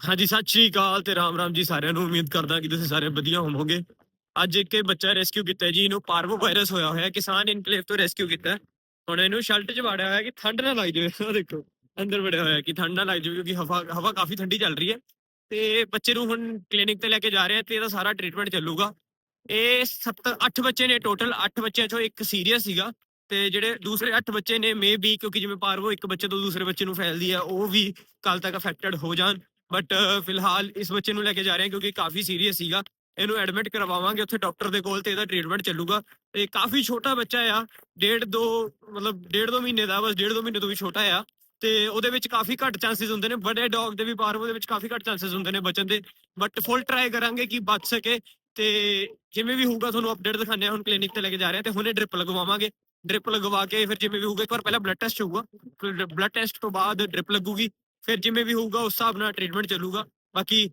ਹਾਂਜੀ, ਸਤਿ ਸ਼੍ਰੀ ਅਕਾਲ ਤੇ ਰਾਮ ਰਾਮ ਜੀ ਸਾਰਿਆਂ ਨੂੰ ਉਮੀਦ ਕਰਦਾ ਕਿ ਤੁਸੀਂ ਸਾਰੇ ਵਧੀਆ ਹੋਵੋਗੇ ਅੱਜ ਇੱਕ ਇਹ ਬੱਚਾ ਰੈਸਕਿਊ ਕੀਤਾ ਹੈ ਜੀ, ਇਹਨੂੰ ਪਾਰਵੋ ਵਾਇਰਸ ਹੋਇਆ ਹੋਇਆ ਹੈ। ਕਿਸਾਨ ਇਨਕਲੇਵ ਤੋਂ ਰੈਸਕਿਊ ਕੀਤਾ ਹੈ। ਹੁਣ ਇਹਨੂੰ ਸ਼ੈਲਟ 'ਚ ਵਾੜਿਆ ਹੋਇਆ ਕਿ ਠੰਡ ਨਾ ਲੱਗ ਜਾਵੇ ਉਹ ਦੇਖੋ, ਅੰਦਰ ਵੜਿਆ ਹੋਇਆ ਕਿ ਠੰਡ ਨਾ ਲੱਗ ਜਾਵੇ ਕਿਉਂਕਿ ਹਵਾ ਹਵਾ ਕਾਫੀ ਠੰਡੀ ਚੱਲ ਰਹੀ ਹੈ ਤੇ ਬੱਚੇ ਨੂੰ ਹੁਣ ਕਲੀਨਿਕ ਤੇ ਲੈ ਕੇ ਜਾ ਰਹੇ ਆ ਤੇ ਇਹਦਾ ਸਾਰਾ ਟ੍ਰੀਟਮੈਂਟ ਚੱਲੂਗਾ ਇਹ 7 8 ਬੱਚੇ ਨੇ ਟੋਟਲ 8 ਬੱਚਿਆਂ ਚੋਂ ਇੱਕ ਸੀਰੀਅਸ ਸੀਗਾ ਤੇ ਜਿਹੜੇ ਦੂਸਰੇ 8 ਬੱਚੇ ਨੇ ਮੇ ਬੀ ਕਿਉਂਕਿ ਜਿਵੇਂ ਪਾਰਵੋ ਇੱਕ ਬੱਚੇ ਤੋਂ ਦੂਸਰੇ ਬੱਚੇ ਨੂੰ ਫੈਲਦੀ ਆ ਉਹ ਵੀ ਕੱਲ ਤੱਕ ਅਫੈਕਟਡ ਹੋ ਜਾਣ ਬਟ uh, ਫਿਲਹਾਲ ਇਸ ਬੱਚੇ ਨੂੰ ਲੈ ਕੇ ਜਾ ਰਹੇ ਹਾਂ ਕਿਉਂਕਿ ਕਾਫੀ ਸੀਰੀਅਸ ਸੀਗਾ। ਇਹਨੂੰ ਐਡਮਿਟ ਕਰਵਾਵਾਂਗੇ ਉੱਥੇ ਡਾਕਟਰ ਦੇ ਕੋਲ ਤੇ ਇਹਦਾ ਟ੍ਰੀਟਮੈਂਟ ਚੱਲੂਗਾ। ਤੇ ਕਾਫੀ ਛੋਟਾ ਬੱਚਾ ਆ। ਡੇਢ ਦੋ, ਮਤਲਬ ਡੇਢ ਦੋ ਮਹੀਨੇ ਦਾ ਬਸ, ਡੇਢ ਦੋ ਮਹੀਨੇ ਤੋਂ ਵੀ ਛੋਟਾ ਆ। ਤੇ ਉਹਦੇ ਵਿੱਚ ਕਾਫੀ ਘੱਟ ਚਾਂਸਸ ਹੁੰਦੇ ਨੇ। ਵੱਡੇ ਡੌਗ ਦੇ ਵੀ ਬਾਹਰ ਉਹਦੇ ਵਿੱਚ ਕਾਫੀ ਘੱਟ ਚਾਂਸਸ ਹੁੰਦੇ ਨੇ ਬਚਣ ਦੇ। ਬਟ ਫੁੱਲ ਟਰਾਈ ਕਰਾਂਗੇ ਕਿ ਬਚ ਸਕੇ। ਤੇ ਜਿਵੇਂ ਵੀ ਹੋਊਗਾ ਤੁਹਾਨੂੰ ਅਪਡੇਟ ਦਿਖਾਣੇ ਆ ਹੁਣ ਕਲੀਨਿਕ ਤੇ ਲੈ ਕੇ ਜਾ ਰਹੇ ਹਾਂ ਤੇ ਹੁਣੇ ਡ੍ਰਿਪ ਲਗਵਾਵਾਂਗੇ। ਡ੍ਰਿਪ ਲਗਵਾ ਕੇ ਫਿਰ ਜਿਵੇਂ ਵੀ ਹੋਊਗਾ, ਇੱਕ ਵਾਰ ਪਹਿਲਾਂ ਬਲੱਡ ਟੈਸਟ ਹੋਊਗਾ। ਬਲੱਡ ਟੈਸਟ ਤੋਂ ਬਾਅਦ ਡ੍ਰਿਪ ਲੱਗੂਗੀ। ਫਿਰ ਜਿਵੇਂ ਵੀ ਹੋਊਗਾ ਉਸ ਹਿਸਾਬ ਨਾਲ ਟ੍ਰੀਟਮੈਂਟ ਚੱਲੂਗਾ। ਬਾਕੀ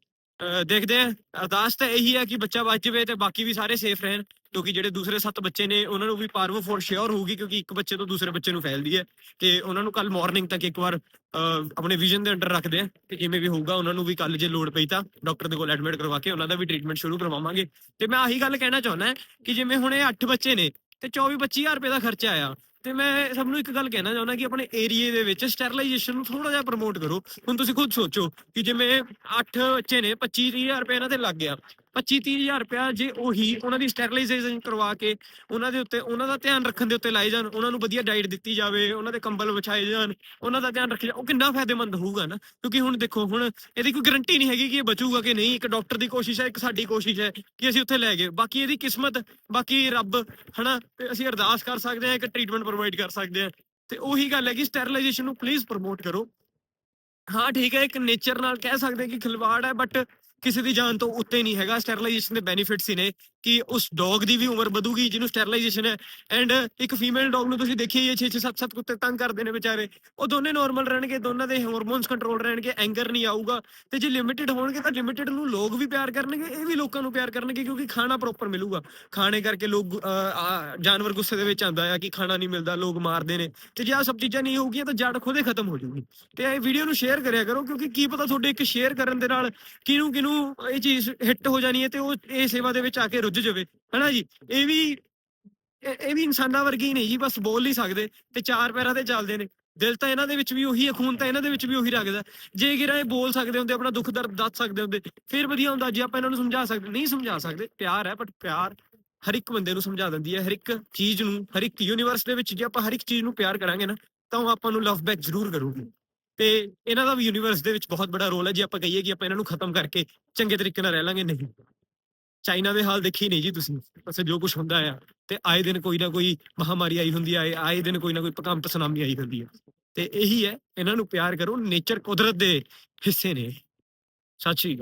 ਦੇਖਦੇ ਆ ਅਰਦਾਸ ਤਾਂ ਇਹੀ ਹੈ ਕਿ ਬੱਚਾ ਬਚ ਜਾਵੇ ਤੇ ਬਾਕੀ ਵੀ ਸਾਰੇ ਸੇਫ ਰਹਿਣ, ਕਿਉਂਕਿ ਜਿਹੜੇ ਦੂਸਰੇ ਸੱਤ ਬੱਚੇ ਨੇ, ਉਹਨਾਂ ਨੂੰ ਵੀ ਪਾਰਵੋ ਫੋਰ ਸ਼ੋਰ ਹੋਊਗੀ, ਕਿਉਂਕਿ ਇੱਕ ਬੱਚੇ ਤੋਂ ਦੂਸਰੇ ਬੱਚੇ ਨੂੰ ਫੈਲਦੀ ਹੈ। ਤੇ ਉਹਨਾਂ ਨੂੰ ਕੱਲ ਮਾਰਨਿੰਗ ਤੱਕ ਇੱਕ ਵਾਰ ਆਪਣੇ ਵਿਜ਼ਨ ਦੇ ਅੰਡਰ ਰੱਖਦੇ ਆ ਤੇ ਜਿਵੇਂ ਵੀ ਹੋਊਗਾ, ਉਹਨਾਂ ਨੂੰ ਵੀ ਕੱਲ ਜੇ ਲੋੜ ਪਈ ਤਾਂ ਡਾਕਟਰ ਦੇ ਕੋਲ ਐਡਮਿਟ ਕਰਵਾ ਕੇ ਉਹਨਾਂ ਦਾ ਵੀ ਟ੍ਰੀਟਮੈਂਟ ਸ਼ੁਰੂ ਕਰਵਾਵਾਂਗੇ। ਤੇ ਮੈਂ ਆਹੀ ਗੱਲ ਕਹਿਣਾ ਚਾਹੁੰਦਾ ਕਿ ਜਿਵੇਂ ਹੁਣ ਇਹ 8 ਬੱਚੇ ਨੇ, ਤੇ 24 25000 ਰੁਪਏ ਦਾ ਖਰਚਾ ਆਇਆ। ਤੇ ਮੈਂ ਸਭ ਨੂੰ ਇੱਕ ਗੱਲ ਕਹਿਣਾ ਚਾਹੁੰਦਾ ਕਿ ਆਪਣੇ ਏਰੀਏ ਦੇ ਵਿੱਚ ਸਟੈਰਲਾਈਜੇਸ਼ਨ ਨੂੰ ਥੋੜਾ ਜਿਹਾ ਪ੍ਰਮੋਟ ਕਰੋ। ਹੁਣ ਤੁਸੀਂ ਖੁਦ ਸੋਚੋ ਕਿ ਜਿਵੇਂ 8 ਬੱਚੇ ਨੇ 25 30000 ਰੁਪਏ ਇਹਨਾਂ ਤੇ ਲੱਗ ਗਿਆ। 25 30000 ਰੁਪਏ ਜੇ ਉਹੀ ਉਹਨਾਂ ਦੀ ਸਟੈਰਲਾਈਜੇਸ਼ਨ ਕਰਵਾ ਕੇ ਉਹਨਾਂ ਦੇ ਉੱਤੇ ਉਹਨਾਂ ਦਾ ਧਿਆਨ ਰੱਖਣ ਦੇ ਉੱਤੇ ਲਾਏ ਜਾਣ ਉਹਨਾਂ ਨੂੰ ਵਧੀਆ ਡਾਈਟ ਦਿੱਤੀ ਜਾਵੇ ਉਹਨਾਂ ਦੇ ਕੰਬਲ ਵਿਛਾਏ ਜਾਣ ਉਹਨਾਂ ਦਾ ਧਿਆਨ ਰੱਖਿਆ ਜਾਵੇ, ਉਹ ਕਿੰਨਾ ਫਾਇਦੇਮੰਦ ਹੋਊਗਾ ਨਾ? ਕਿਉਂਕਿ ਹੁਣ ਦੇਖੋ ਹੁਣ ਇਹਦੀ ਕੋਈ ਗਰੰਟੀ ਨਹੀਂ ਹੈਗੀ ਕਿ ਇਹ ਬਚੂਗਾ ਕਿ ਨਹੀਂ ਇੱਕ ਡਾਕਟਰ ਦੀ ਕੋਸ਼ਿਸ਼ ਹੈ ਇੱਕ ਸਾਡੀ ਕੋਸ਼ਿਸ਼ ਹੈ ਕਿ ਅਸੀਂ ਉੱਥੇ ਲੈ ਗਏ। ਬਾਕੀ ਇਹਦੀ ਕਿਸਮਤ ਬਾਕੀ ਰੱਬ ਹਨਾ ਤੇ ਅਸੀਂ ਅਰਦਾਸ ਕਰ ਸਕਦੇ ਹਾਂ ਇੱਕ ਟ੍ਰੀਟਮੈਂਟ ਪ੍ਰੋਵਾਈਡ ਕਰ ਸਕਦੇ ਹਾਂ। ਤੇ ਉਹੀ ਗੱਲ ਹੈ ਕਿ ਸਟੈਰਲਾਈਜੇਸ਼ਨ ਨੂੰ ਪਲੀਜ਼ ਪ੍ਰਮੋਟ ਕਰੋ। ਹਾਂ ਠੀਕ ਹੈ ਇੱਕ ਨੇਚਰ ਨਾਲ ਕਹਿ ਸਕਦੇ ਕਿ ਖਿਲਵਾੜ ਹੈ ਬਟ ਕਿਸੇ ਦੀ ਜਾਨ ਤੋਂ ਉੱਤੇ ਨਹੀਂ ਹੈਗਾ ਸਟੈਰਲਾਈਜੇਸ਼ਨ ਦੇ ਬੈਨੀਫਿਟਸ ਹੀ ਨੇ। ਕਿ ਉਸ ਡੌਗ ਦੀ ਵੀ ਉਮਰ ਵਧੂਗੀ, ਜਿਹਨੂੰ ਸਟੈਰਲਾਈਜੇਸ਼ਨ ਹੈ। ਐਂਡ ਇੱਕ ਫੀਮੇਲ ਡੌਗ ਨੂੰ ਤੁਸੀਂ ਦੇਖਿਆ ਹੀ ਹੈ 6 6 7 7 ਕੁੱਤੇ ਤੰਗ ਕਰਦੇ ਨੇ ਵਿਚਾਰੇ। ਉਹ ਦੋਨੇ ਨਾਰਮਲ ਰਹਿਣਗੇ, ਦੋਨਾਂ ਦੇ ਹਾਰਮੋਨਸ ਕੰਟਰੋਲ ਰਹਿਣਗੇ ਐਂਗਰ ਨਹੀਂ ਆਊਗਾ। ਤੇ ਜੇ ਲਿਮਿਟਿਡ ਹੋਣਗੇ, ਤਾਂ ਲਿਮਿਟਿਡ ਨੂੰ ਲੋਕ ਵੀ ਪਿਆਰ ਕਰਨਗੇ, ਇਹ ਵੀ ਲੋਕਾਂ ਨੂੰ ਪਿਆਰ ਕਰਨਗੇ, ਕਿਉਂਕਿ ਖਾਣਾ ਪ੍ਰੋਪਰ ਮਿਲੂਗਾ। ਖਾਣੇ ਕਰਕੇ ਲੋਕ ਜਾਨਵਰ ਗੁੱਸੇ ਦੇ ਵਿੱਚ ਆਂਦਾ ਆ ਕਿ ਖਾਣਾ ਨਹੀਂ ਮਿਲਦਾ, ਲੋਕ ਮਾਰਦੇ ਨੇ। ਤੇ ਜੇ ਆ ਸਭ ਚੀਜ਼ਾਂ ਨਹੀਂ ਹੋਊਗੀਆਂ, ਤਾਂ ਜੜ ਖੁਦ ਹੀ ਖਤਮ ਹੋ ਜਾਊਗੀ। ਤੇ ਇਹ ਵੀਡੀਓ ਨੂੰ ਸ਼ੇਅਰ ਕਰਿਆ ਕਰੋ, ਕਿਉਂਕਿ ਕੀ ਪਤਾ ਤੁਹਾਡੇ ਇੱਕ ਸ਼ੇਅਰ ਕਰਨ ਦੇ ਨਾਲ ਕਿਹਨੂੰ ਕਿਹਨੂੰ ਇਹ ਚੀਜ਼ ਹਿੱਟ ਹੋ ਜਾਣੀ ਹੈ ਤੇ ਉਹ, ਇਹ ਸੇਵਾ ਦੇ ਵਿੱਚ ਆ ਕੇ ਰੁੱਝ ਜਾਵੇ, ਹਨਾ ਜੀ? ਇਹ ਵੀ ਇਹ ਵੀ ਇਨਸਾਨਾਂ ਵਰਗੀ ਨਹੀਂ ਜੀ, ਬਸ ਬੋਲ ਨਹੀਂ ਸਕਦੇ ਤੇ ਚਾਰ ਪੈਰਾਂ ਤੇ ਚੱਲਦੇ ਨੇ। ਦਿਲ ਤਾਂ ਇਹਨਾਂ ਦੇ ਵਿੱਚ ਵੀ ਉਹੀ ਹੈ, ਖੂਨ ਤਾਂ ਇਹਨਾਂ ਦੇ ਵਿੱਚ ਵੀ ਉਹੀ ਰੱਖਦਾ। ਜੇ ਕਿਰਾ ਇਹ ਬੋਲ ਸਕਦੇ ਹੁੰਦੇ, ਆਪਣਾ ਦੁੱਖ ਦਰਦ ਦੱਸ ਸਕਦੇ ਹੁੰਦੇ, ਫਿਰ ਵਧੀਆ ਹੁੰਦਾ ਜੇ ਆਪਾਂ ਇਹਨਾਂ ਨੂੰ ਸਮਝਾ ਸਕਦੇ, ਨਹੀਂ ਸਮਝਾ ਸਕਦੇ, ਪਿਆਰ ਹੈ ਬਟ ਪਿਆਰ ਹਰ ਇੱਕ ਬੰਦੇ ਨੂੰ ਸਮਝਾ ਦਿੰਦੀ ਹੈ, ਹਰ ਇੱਕ ਚੀਜ਼ ਨੂੰ, ਹਰ ਇੱਕ ਯੂਨੀਵਰਸ ਦੇ ਵਿੱਚ ਜੇ ਆਪਾਂ ਹਰ ਇੱਕ ਚੀਜ਼ ਨੂੰ ਪਿਆਰ ਕਰਾਂਗੇ ਨਾ, ਤਾਂ ਉਹ ਆਪਾਂ ਨੂੰ ਲਵ ਬੈਕ ਜ਼ਰੂਰ ਕਰੂਗੀ। ਤੇ ਇਹਨਾਂ ਦਾ ਵੀ ਯੂਨੀਵਰਸ ਦੇ ਵਿੱਚ ਬਹੁਤ ਵੱਡਾ ਰੋਲ ਹੈ, ਜੇ ਆਪਾਂ ਕਹੀਏ ਕਿ ਆਪਾਂ ਇਹਨਾਂ ਨੂੰ ਖਤਮ ਕਰਕੇ ਚੰਗੇ ਤਰੀਕੇ ਨਾਲ ਰਹਿ ਲਾਂਗੇ, ਨਹੀਂ। ਚਾਈਨਾ ਦੇ ਹਾਲ ਦੇਖੀ ਨਹੀਂ ਜੀ ਤੁਸੀਂ। ਉੱਥੇ ਜੋ ਕੁਝ ਹੁੰਦਾ ਆ, ਤੇ ਆਏ ਦਿਨ ਕੋਈ ਨਾ ਕੋਈ ਮਹਾਮਾਰੀ ਆਈ ਹੁੰਦੀ ਹੈ ਆਏ ਦਿਨ ਕੋਈ ਨਾ ਕੋਈ ਭੂਕੰਪ ਸੁਨਾਮੀ ਆਈ ਹੁੰਦੀ ਹੈ ਤੇ ਇਹੀ ਹੈ, ਇਹਨਾਂ ਨੂੰ ਪਿਆਰ ਕਰੋ, ਨੇਚਰ ਕੁਦਰਤ ਦੇ ਹਿੱਸੇ ਨੇ। ਸਤਿ ਸ਼੍ਰੀ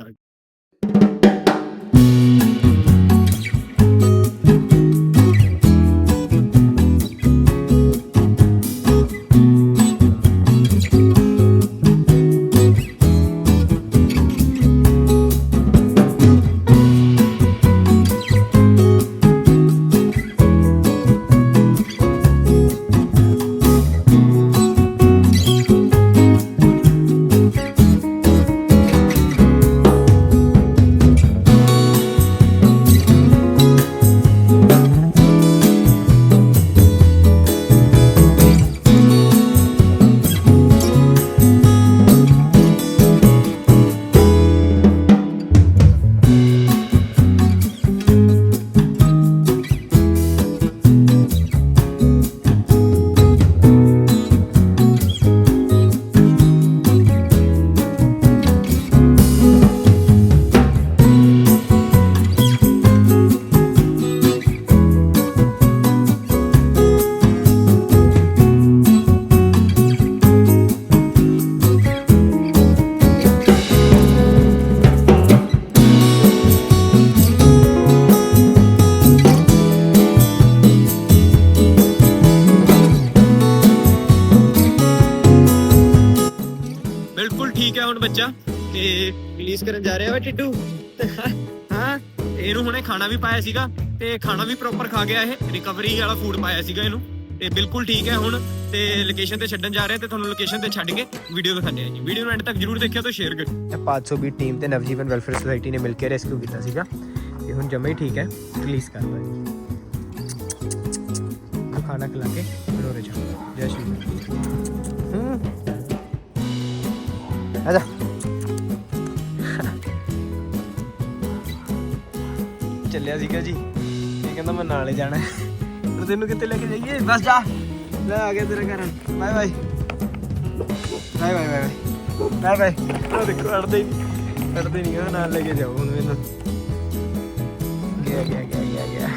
ਰਿਲੀਜ਼ ਕਰਨ ਜਾ ਰਿਹਾ ਵਾ ਟਿੱਡੂ। ਹਾਂ, ਇਹਨੂੰ ਹੁਣੇ ਖਾਣਾ ਵੀ ਪਾਇਆ ਸੀਗਾ ਤੇ ਖਾਣਾ ਵੀ ਪ੍ਰੋਪਰ ਖਾ ਗਿਆ ਇਹ। ਰਿਕਵਰੀ ਵਾਲਾ ਫੂਡ ਪਾਇਆ ਸੀਗਾ ਇਹਨੂੰ। ਤੇ ਬਿਲਕੁਲ ਠੀਕ ਹੈ ਹੁਣ। ਤੇ ਲੋਕੇਸ਼ਨ ਤੇ ਛੱਡਣ ਜਾ ਰਹੇ ਤੇ ਤੁਹਾਨੂੰ ਲੋਕੇਸ਼ਨ ਤੇ ਛੱਡ ਕੇ ਵੀਡੀਓ ਦਿਖਾਉਂਦੇ ਆ ਜੀ। ਵੀਡੀਓ ਨੂੰ ਐਂਡ ਤੱਕ ਜਰੂਰ ਦੇਖਿਓ ਤੇ ਸ਼ੇਅਰ ਕਰਿਓ। 520 ਟੀਮ ਤੇ ਨਵਜੀਵਨ ਵੈਲਫੇਅਰ ਸੁਸਾਇਟੀ ਨੇ ਮਿਲ ਕੇ ਰੈਸਕਿਊ ਕੀਤਾ ਸੀਗਾ। ਤੇ ਹੁਣ ਜਮਾ ਹੀ ਠੀਕ ਹੈ। ਰਿਲੀਜ਼ ਕਰ ਦਿੱਤਾ ਖਾਣਾ ਖਿਲਾ ਕੇ ਫਿਰ ਉਰੇ ਜੈ। ਸ਼੍ਰੀ ਰਾਮ। ਹੂੰ। ਆਜਾ ਚੱਲਿਆ ਸੀਗਾ ਜੀ। ਇਹ ਕਹਿੰਦਾ ਮੈਂ ਨਾਲੇ ਜਾਣਾ ਹੁਣ ਤੈਨੂੰ ਕਿੱਥੇ ਲੈ ਕੇ ਜਾਈਏ? ਬਸ ਜਾ। ਲੈ ਆ ਗਿਆ ਤੇਰੇ ਘਰ। Bye bye. Bye bye bye bye. Bye ਉਹ ਦੇਖੋ, ਅੜਦੇ ਨਹੀਂ। ਅੜਦੇ ਨਹੀਂ। ਨਾਲ ਲੈ ਕੇ ਜਾਓ ਹੁਣ ਮੈਨੂੰ। ਗਿਆ ਗਿਆ ਗਿਆ ਗਿਆ ਗਿਆ।